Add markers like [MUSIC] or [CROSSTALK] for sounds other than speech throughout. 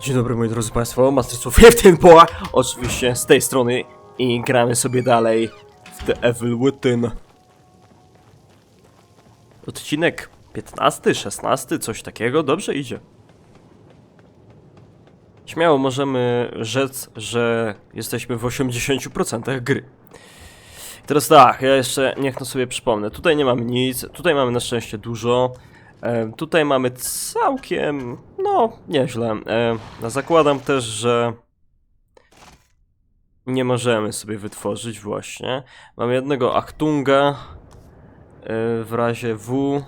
Dzień dobry moi drodzy państwo, Masterców 15 Poa, oczywiście z tej strony i gramy sobie dalej w The Evil Within. Odcinek 15, 16, coś takiego, dobrze idzie. Śmiało możemy rzec, że jesteśmy w 80% gry. Teraz tak, ja jeszcze niech no sobie przypomnę. Tutaj nie mamy nic, tutaj mamy na szczęście dużo. E, tutaj mamy całkiem, no, nieźle. E, no zakładam też, że nie możemy sobie wytworzyć właśnie. Mamy jednego Achtunga e, w razie W.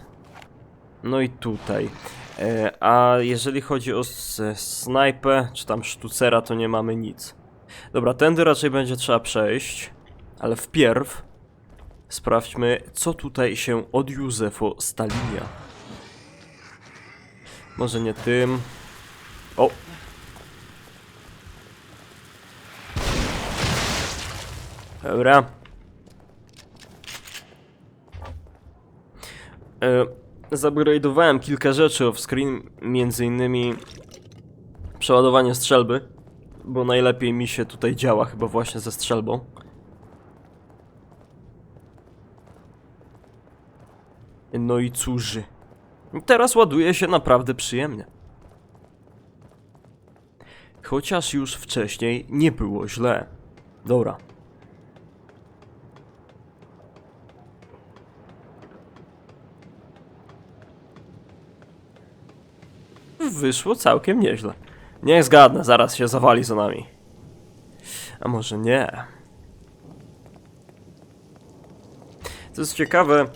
No i tutaj. E, a jeżeli chodzi o snajpę, czy tam sztucera, to nie mamy nic. Dobra, tędy raczej będzie trzeba przejść, ale wpierw sprawdźmy, co tutaj się od Józefo Stalinia. Może nie tym. O! Dobra. E, Zupgrade'owałem kilka rzeczy off-screen, między innymi przeładowanie strzelby, bo najlepiej mi się tutaj działa chyba właśnie ze strzelbą. No i cóż. Teraz ładuje się naprawdę przyjemnie. Chociaż już wcześniej nie było źle. Dobra. Wyszło całkiem nieźle. Niech zgadnę, zaraz się zawali za nami. A może nie? To jest ciekawe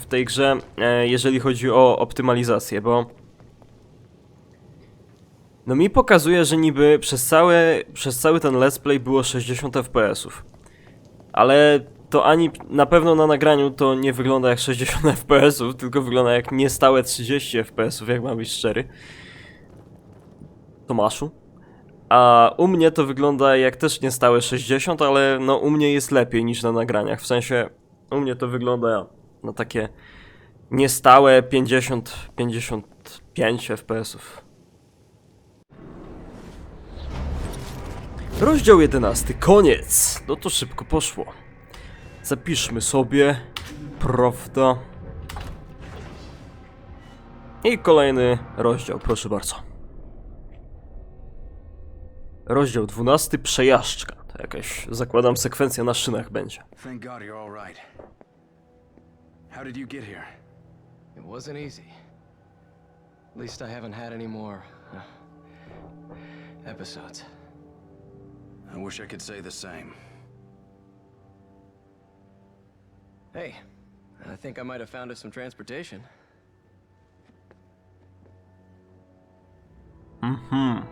w tej grze, e, jeżeli chodzi o optymalizację, bo no mi pokazuje, że niby przez cały, przez cały ten let's play było 60 fps-ów. Ale to ani na pewno na nagraniu to nie wygląda jak 60 [LAUGHS] fps-ów, tylko wygląda jak niestałe 30 fps-ów, jak mam być szczery. Tomaszu. A u mnie to wygląda jak też niestałe 60, ale no u mnie jest lepiej niż na nagraniach. W sensie u mnie to wygląda na takie niestałe 50-55 fps-ów. Rozdział 11. Koniec. No to szybko poszło. Zapiszmy sobie. Prawda. I kolejny rozdział, proszę bardzo. Rozdział 12. Przejażdżka. To jakaś, zakładam, sekwencja na szynach będzie. How did you get here? It wasn't easy. At least I haven't had any more uh, episodes. I wish I could say the same. Hey, I think I might have found us some transportation. Mhm.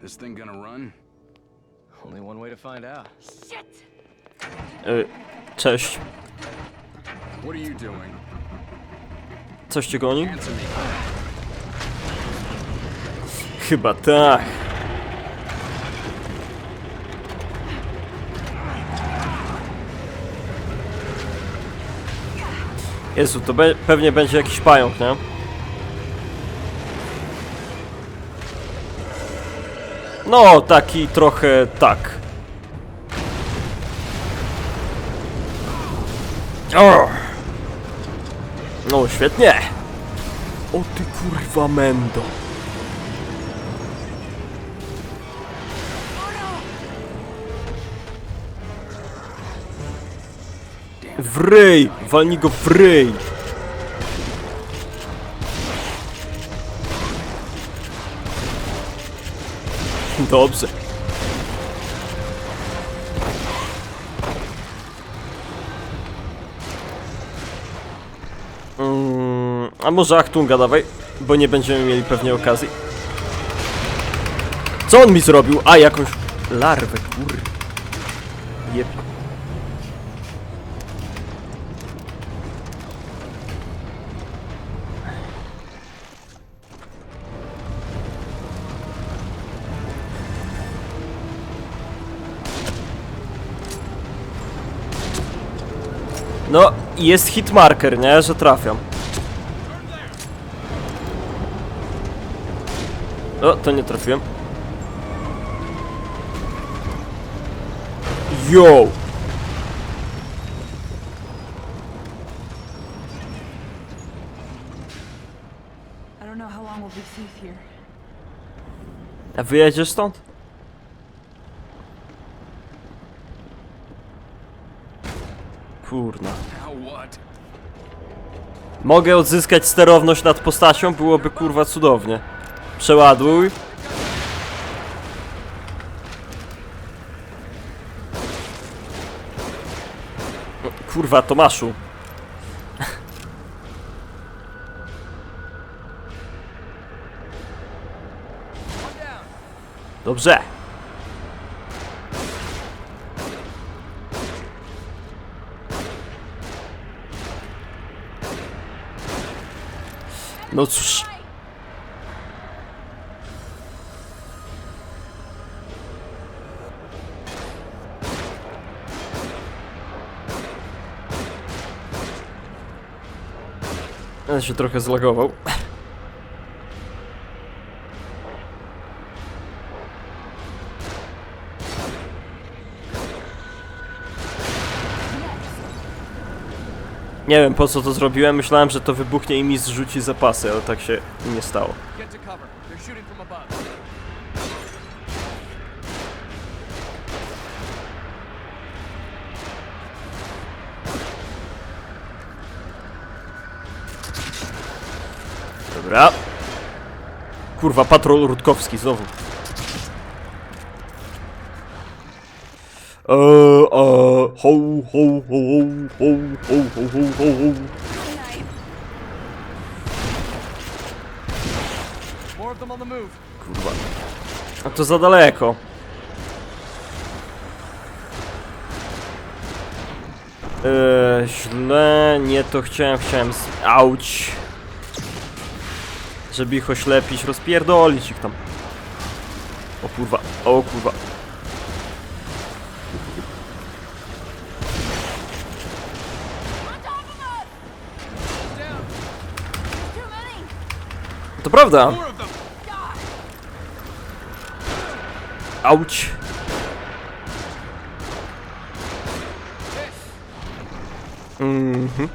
This thing gonna run? Only one way to find out. Y, cześć. What are you doing? Coś cię goni? Answer me. Chyba tak. Jezu, to be pewnie będzie jakiś pająk, nie? No, taki trochę tak. O! No, świetnie. O ty kurwa mendo. W ryj! Walnij go w! Dobrze. Mm, a może Achtunga dawaj, bo nie będziemy mieli pewnie okazji. Co on mi zrobił? A, jakąś larwę, kur... No, jest hitmarker, nie? Że trafiam. O, no, to nie trafiłem. Yo! A wyjedziesz stąd? Kurna. Mogę odzyskać sterowność nad postacią, byłoby kurwa cudownie. Przeładuj. Kurwa, Tomaszu. [LAUGHS] Dobrze. No cóż. Ja się trochę zlagował. Nie wiem po co to zrobiłem, myślałem, że to wybuchnie i mi zrzuci zapasy, ale tak się nie stało. Dobra. Kurwa, patrol Rutkowski znowu. Eee, ho, ho, ho, ho, ho, ho, ho, ho, ho. More of them on the move. Kurwa. A to za daleko. Eee, źle, nie to chciałem, chciałem z... Auć. Żeby ich oślepić, rozpierdolić ich tam. O kurwa, o kurwa. Prawda. Auć. Mhm.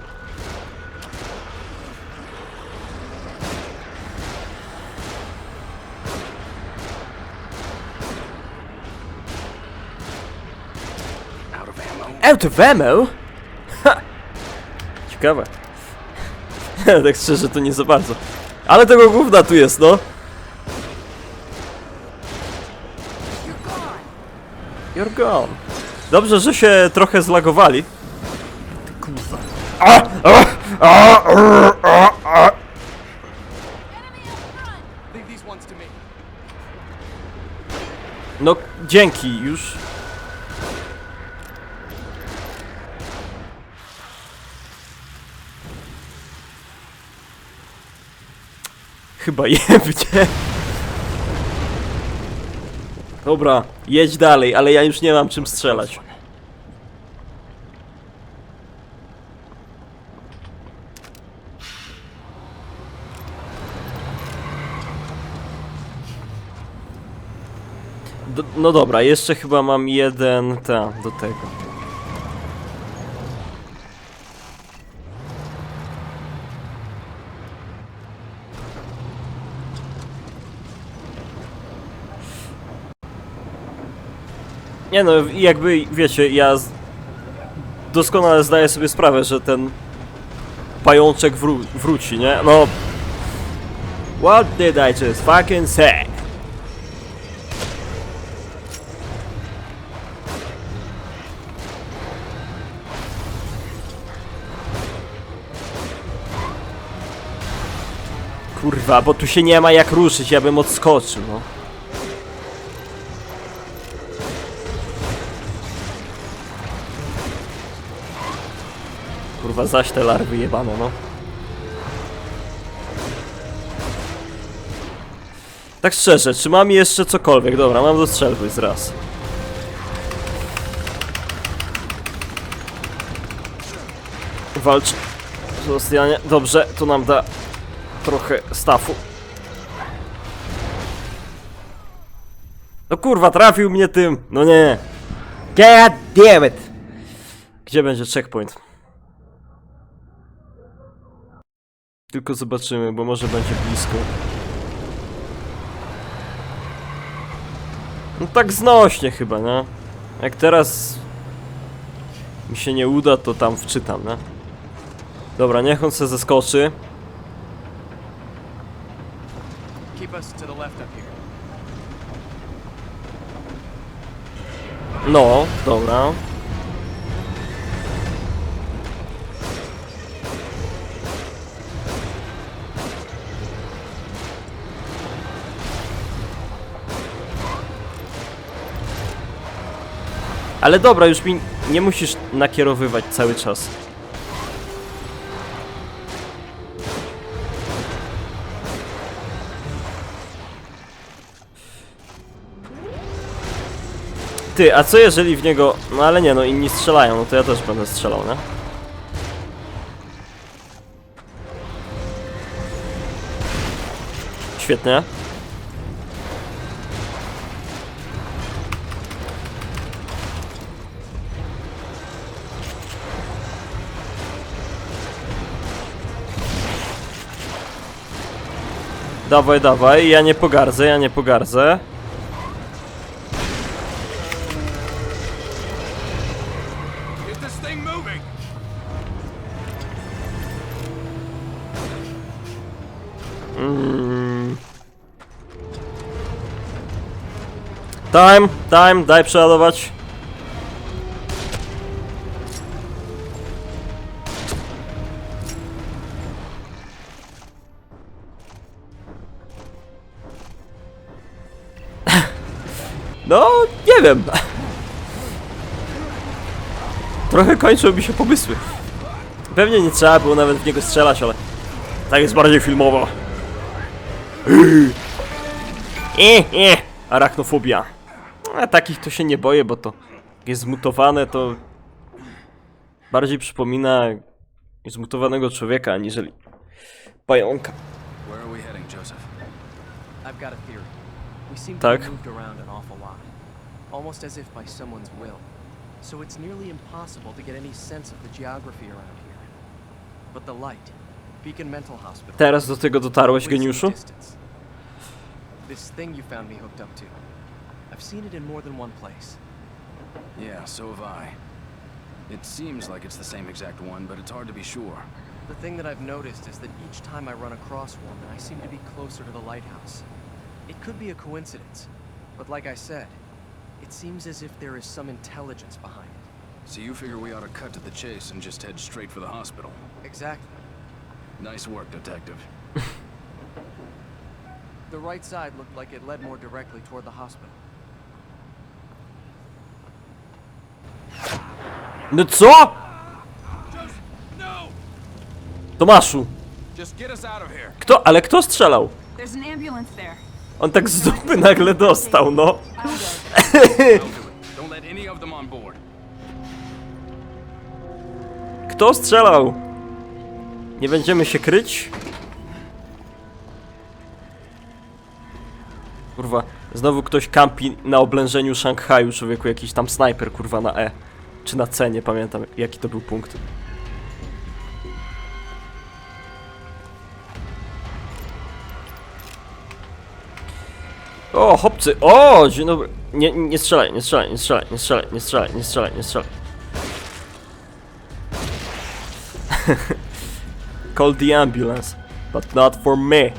Ammo. Out of ammo? Ha! Ciekawe. [LAUGHS] tak szczerze to nie za bardzo. Ale tego gówna tu jest, no. You're gone. Dobrze, że się trochę zlagowali. No, dzięki, już. Chyba jebnie. [LAUGHS] Dobra, jedź dalej, ale ja już nie mam czym strzelać. Do, no dobra, jeszcze chyba mam jeden ta do tego. Nie no, jakby wiecie, ja doskonale zdaję sobie sprawę, że ten pajączek wró wróci, nie? No. What did I just fucking say? Kurwa, bo tu się nie ma jak ruszyć, ja bym odskoczył, no. Kurwa, zaś te larwy jebane, no. Tak szczerze, czy mam jeszcze cokolwiek? Dobra, mam do strzelby z raz. Walcz. Rosjanie. Dobrze, to nam da trochę stafu. No kurwa, trafił mnie tym! No nie! God damn it! Gdzie będzie checkpoint? Tylko zobaczymy, bo może będzie blisko. No tak znośnie chyba, nie? Jak teraz mi się nie uda, to tam wczytam, nie? Dobra, niech on se zeskoczy. No, dobra. Ale dobra, już mi nie musisz nakierowywać cały czas. Ty, a co jeżeli w niego... No ale nie, no inni strzelają, no to ja też będę strzelał, nie? Świetnie. Dawaj, dawaj, ja nie pogardzę, ja nie pogardzę. Mm. Time, time, daj przeładować. 7! Trochę kończą mi się pomysły. Pewnie nie trzeba było nawet w niego strzelać, ale tak jest bardziej filmowo. Eee, eee, arachnofobia. A takich to się nie boję, bo to jest zmutowane, to bardziej przypomina zmutowanego człowieka, aniżeli pająka. Tak. Almost as if by someone's will. So it's nearly impossible to get any sense of the geography around here. But the light, Beacon Mental Hospital. Teraz do tego dotarłeś, ways geniuszu? This thing you found me hooked up to. I've seen it in more than one place. Yeah, so have I. It seems like it's the same exact one, but it's hard to be sure. The thing that I've noticed is that each time I run across one, I seem to be closer to the lighthouse. It could be a coincidence, but like I said, it seems as if there is some intelligence behind it. So you figure we ought to cut to the chase and just head straight for the hospital. Exactly. Nice work, detective. The right side looked like it led more directly toward the hospital. No co? No! Tomaszu, Just get us out of here. kto, ale kto strzelał? There's an ambulance there. On tak z dupy nagle dostał, no. [LAUGHS] Kto strzelał? Nie będziemy się kryć? Kurwa, znowu ktoś kampi na oblężeniu Szanghaju, człowieku, jakiś tam snajper, kurwa, na E. Czy na C, nie pamiętam jaki to był punkt. O, chłopcy, o, dzień dobry. Nie, nie strzelaj, nie strzelaj, nie strzelaj, nie strzelaj, nie strzelaj, nie strzelaj, nie strzelaj. [LAUGHS] Call the ambulance, but not for me.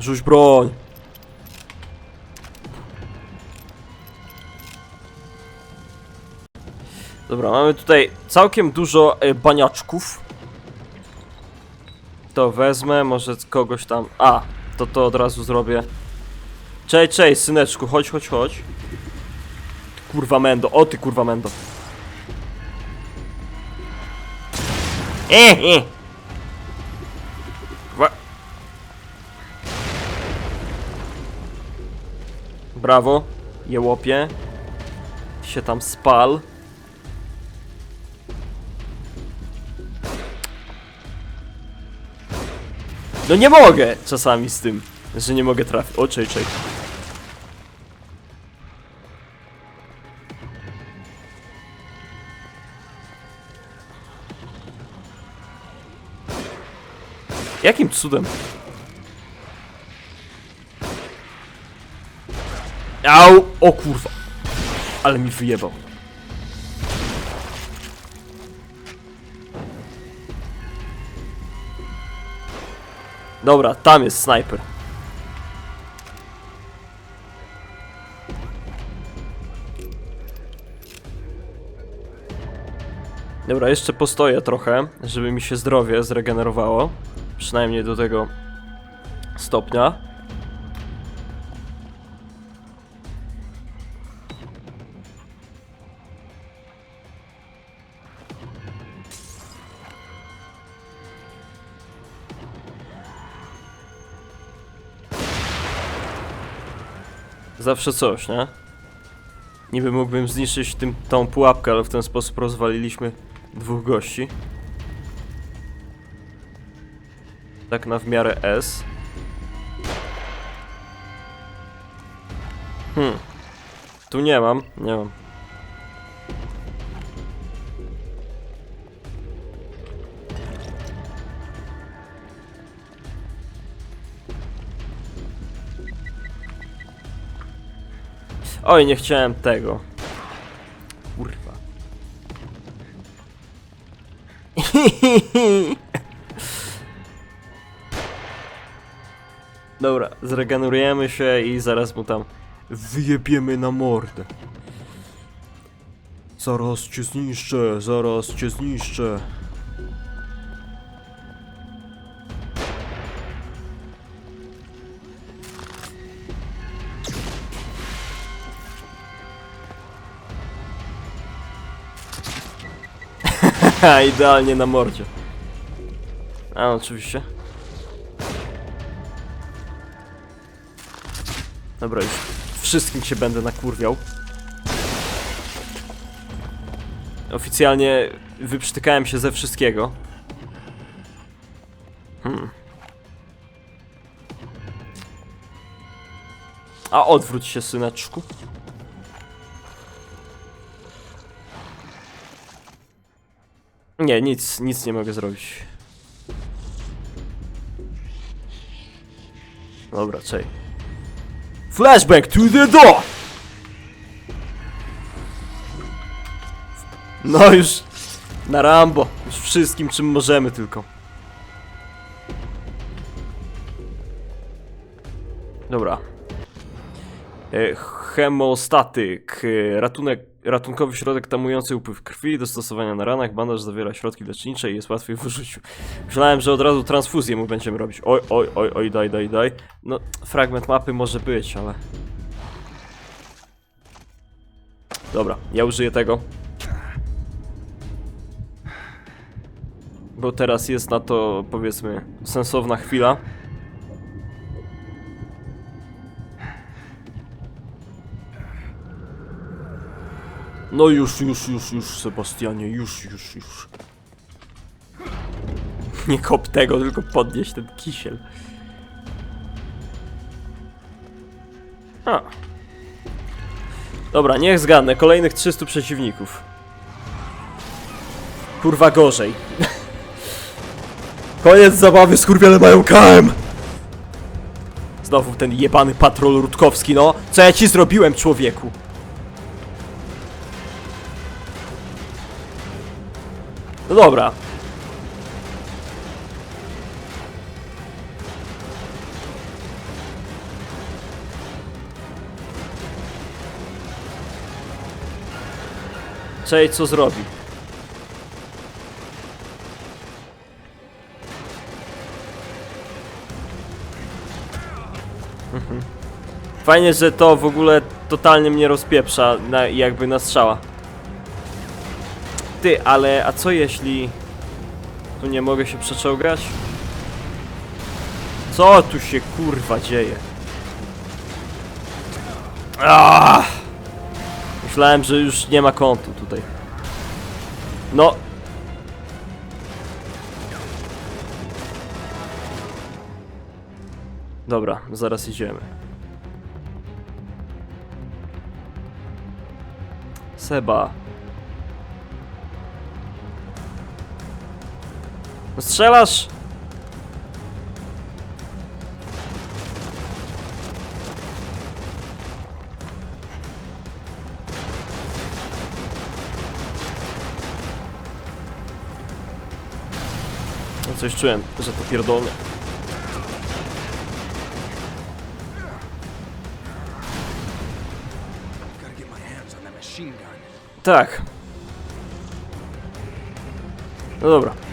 Rzuć broń. Dobra, mamy tutaj całkiem dużo e, baniaczków. To wezmę, może kogoś tam... A, to to od razu zrobię. Cześć, cześć, syneczku, chodź, chodź, chodź. Ty kurwa mendo, o ty kurwa mendo. E, e. Kurwa. Brawo, jełopie. Się tam spal. No nie mogę czasami z tym, że nie mogę trafić. O, czej, czej. Jakim cudem? Au! O kurwa! Ale mi wyjebał. Dobra, tam jest snajper. Dobra, jeszcze postoję trochę, żeby mi się zdrowie zregenerowało. Przynajmniej do tego stopnia. Zawsze coś, nie? Niby mógłbym zniszczyć tym, tą pułapkę, ale w ten sposób rozwaliliśmy dwóch gości. Tak na w miarę S. Hmm. Tu nie mam, nie mam. Oj, nie chciałem tego. Kurwa. [LAUGHS] Dobra, zregenerujemy się i zaraz mu tam wyjebiemy na mordę. Zaraz cię zniszczę, zaraz cię zniszczę. Ha, idealnie na mordzie. A, oczywiście. Dobra, już wszystkim się będę nakurwiał. Oficjalnie wyprztykałem się ze wszystkiego. Hmm. A odwróć się, syneczku. Nie, nic, nic nie mogę zrobić. Dobra, czej. Flashback to the door! No już na Rambo, już wszystkim czym możemy tylko. Dobra. E, hemostatyk, e, ratunek, ratunkowy środek tamujący upływ krwi, do stosowania na ranach, bandaż zawiera środki lecznicze i jest łatwiej w użyciu. Myślałem, że od razu transfuzję mu będziemy robić. Oj, oj, oj, oj, daj, daj, daj. No, fragment mapy może być, ale... Dobra, ja użyję tego. Bo teraz jest na to, powiedzmy, sensowna chwila. No już, już, już, już, Sebastianie, już, już, już. [LAUGHS] Nie kop tego, tylko podnieś ten kisiel. A. Dobra, niech zgadnę, kolejnych 300 przeciwników. Kurwa gorzej. [LAUGHS] Koniec zabawy, skurwiele mają KM! Znowu ten jebany patrol Rutkowski, no. Co ja ci zrobiłem, człowieku? No dobra. Cześć, co zrobi? Mhm. Fajnie, że to w ogóle totalnie mnie rozpieprza, na, jakby na strzała. Ty, ale a co jeśli... Tu nie mogę się przeczołgać? Co tu się kurwa dzieje? Aaaa! Myślałem, że już nie ma kątu tutaj. No. Dobra, zaraz idziemy. Seba. Strzelasz! No coś czułem, że to pierdolne. Tak. No dobra.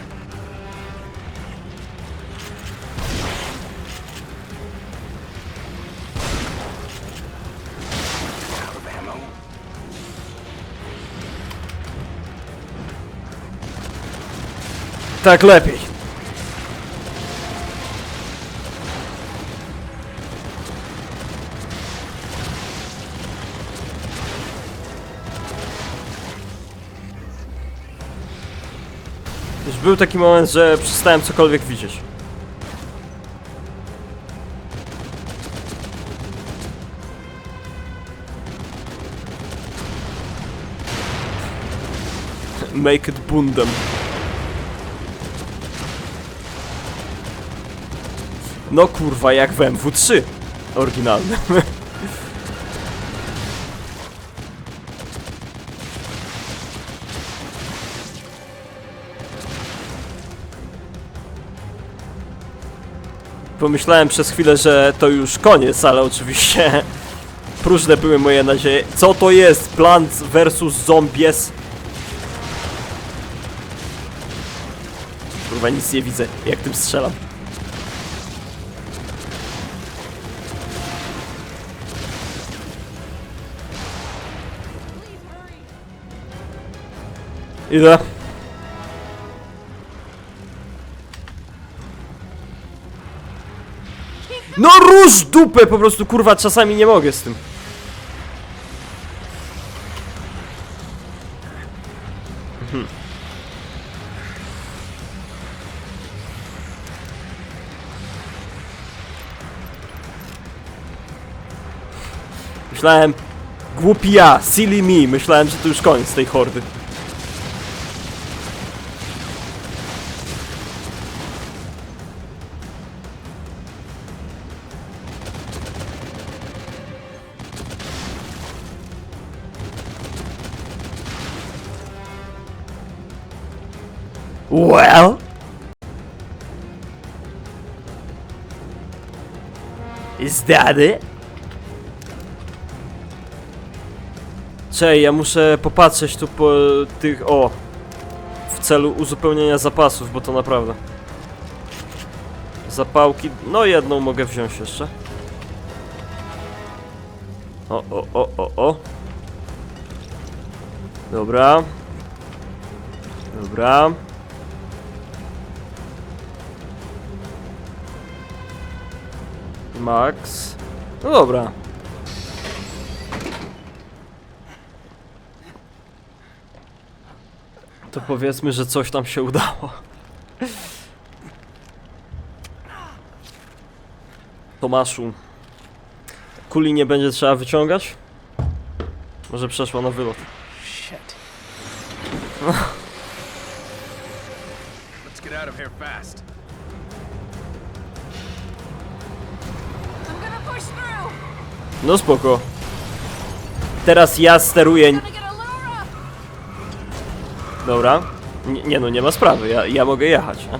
Tak lepiej. Już był taki moment, że przestałem cokolwiek widzieć. Make it bundem. No kurwa, jak w MW3 oryginalnym. Pomyślałem przez chwilę, że to już koniec, ale oczywiście [LAUGHS] próżne były moje nadzieje. Co to jest? Plants vs Zombies? Kurwa, nic nie widzę, jak tym strzelam. Idę. No rusz dupę po prostu, kurwa, czasami nie mogę z tym. Myślałem, głupi ja, silly me, myślałem, że to już koniec tej hordy. It? Czej, ja muszę popatrzeć tu po tych, o W celu uzupełnienia zapasów, bo to naprawdę. Zapałki, no jedną mogę wziąć jeszcze. O, o, o, o, o. Dobra. Dobra Max. No dobra. To powiedzmy, że coś tam się udało. Tomaszu. Kuli nie będzie trzeba wyciągać? Może przeszła na wylot. No spoko. Teraz ja steruję. Dobra. Nie, nie no, nie ma sprawy, ja, ja mogę jechać. [LAUGHS]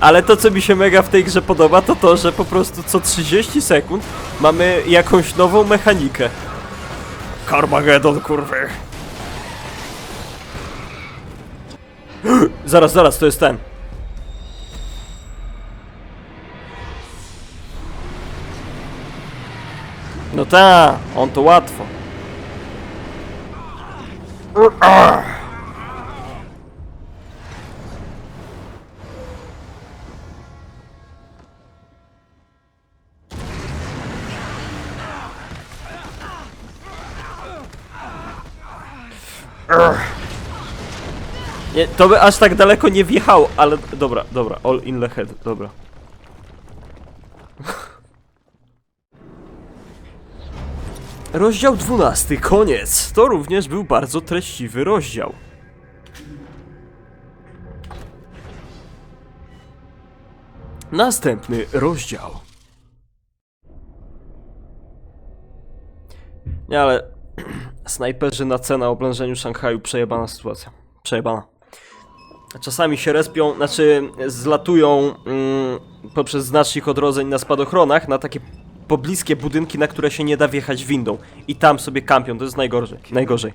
Ale to, co mi się mega w tej grze podoba, to to, że po prostu co 30 sekund mamy jakąś nową mechanikę. Carmageddon, kurwy. [GASPS] zaraz, zaraz, to jest ten. Ta, on to łatwo. Nie, to by aż tak daleko nie wjechało, ale dobra, dobra, all in the head, dobra. Rozdział 12, koniec. To również był bardzo treściwy rozdział. Następny rozdział. Nie, ale [CLEARS THROAT] snajperzy na C na oblężeniu Szanghaju przejebana sytuacja. Przejebana. Czasami się respią, znaczy zlatują mm, poprzez znacznik odrodzeń na spadochronach na takie pobliskie budynki, na które się nie da wjechać windą. I tam sobie kampią, to jest najgorzej. Najgorzej.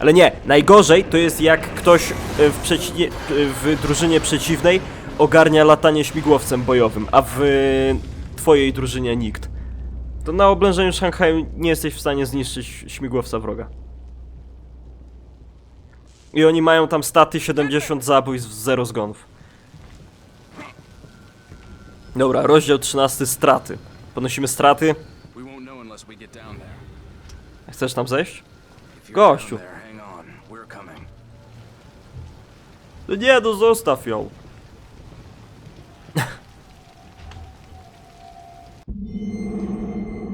Ale nie, najgorzej to jest jak ktoś e, w, w drużynie przeciwnej ogarnia latanie śmigłowcem bojowym, a w twojej drużynie nikt. To na oblężeniu Szanghaju nie jesteś w stanie zniszczyć śmigłowca wroga. I oni mają tam staty 70 zabójstw, 0 zgonów. Dobra, rozdział 13 straty. Ponosimy straty. Chcesz tam zejść? Gościu. No nie, no zostaw ją.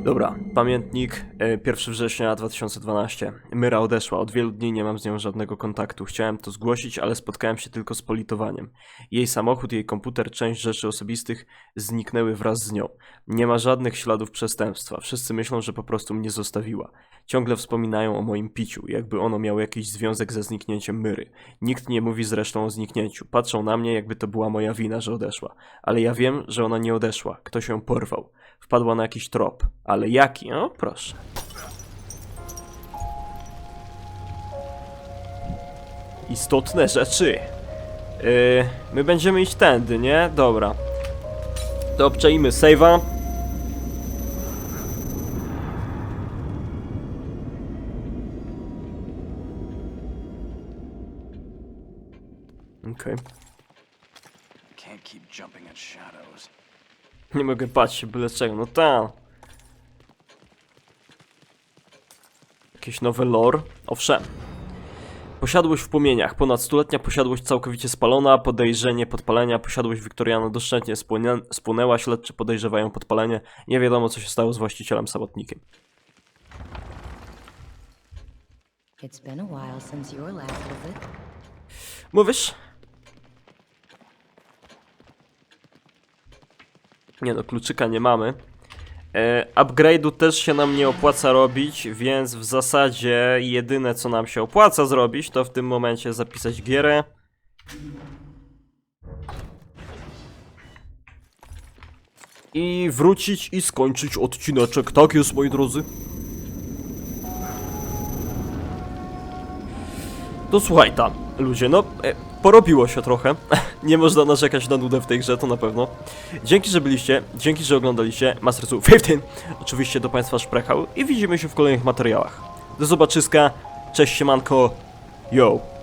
Dobra, pamiętnik e, 1 września 2012. Myra odeszła, od wielu dni nie mam z nią żadnego kontaktu. Chciałem to zgłosić, ale spotkałem się tylko z politowaniem. Jej samochód, jej komputer, część rzeczy osobistych zniknęły wraz z nią. Nie ma żadnych śladów przestępstwa. Wszyscy myślą, że po prostu mnie zostawiła. Ciągle wspominają o moim piciu, jakby ono miało jakiś związek ze zniknięciem Myry. Nikt nie mówi zresztą o zniknięciu. Patrzą na mnie, jakby to była moja wina, że odeszła. Ale ja wiem, że ona nie odeszła. Ktoś ją porwał. Wpadła na jakiś trop. Ale jaki? O, proszę. Istotne rzeczy. Yy, my będziemy iść tędy, nie? Dobra. To obczajmy save'a. Okej. Shadows. Nie mogę patrzeć byle czego, no ta. Jakieś nowe lore? Owszem. Posiadłość w płomieniach. Ponad stuletnia posiadłość całkowicie spalona, podejrzenie podpalenia, posiadłość wiktoriana doszczętnie spłonęła, śledczy podejrzewają podpalenie. Nie wiadomo co się stało z właścicielem samotnikiem. It's been a while since your last visit. Mówisz? Nie no, kluczyka nie mamy. E, upgrade'u też się nam nie opłaca robić, więc w zasadzie jedyne co nam się opłaca zrobić, to w tym momencie zapisać gierę. I wrócić i skończyć odcineczek. Tak jest, moi drodzy. To słuchaj tam, ludzie, no e, porobiło się trochę. [LAUGHS] Nie można narzekać na nudę w tej grze, to na pewno. Dzięki, że byliście, dzięki, że oglądaliście Mastersu 15. Oczywiście do Państwa szprechał i widzimy się w kolejnych materiałach. Do zobaczyska, cześć siemanko, yo.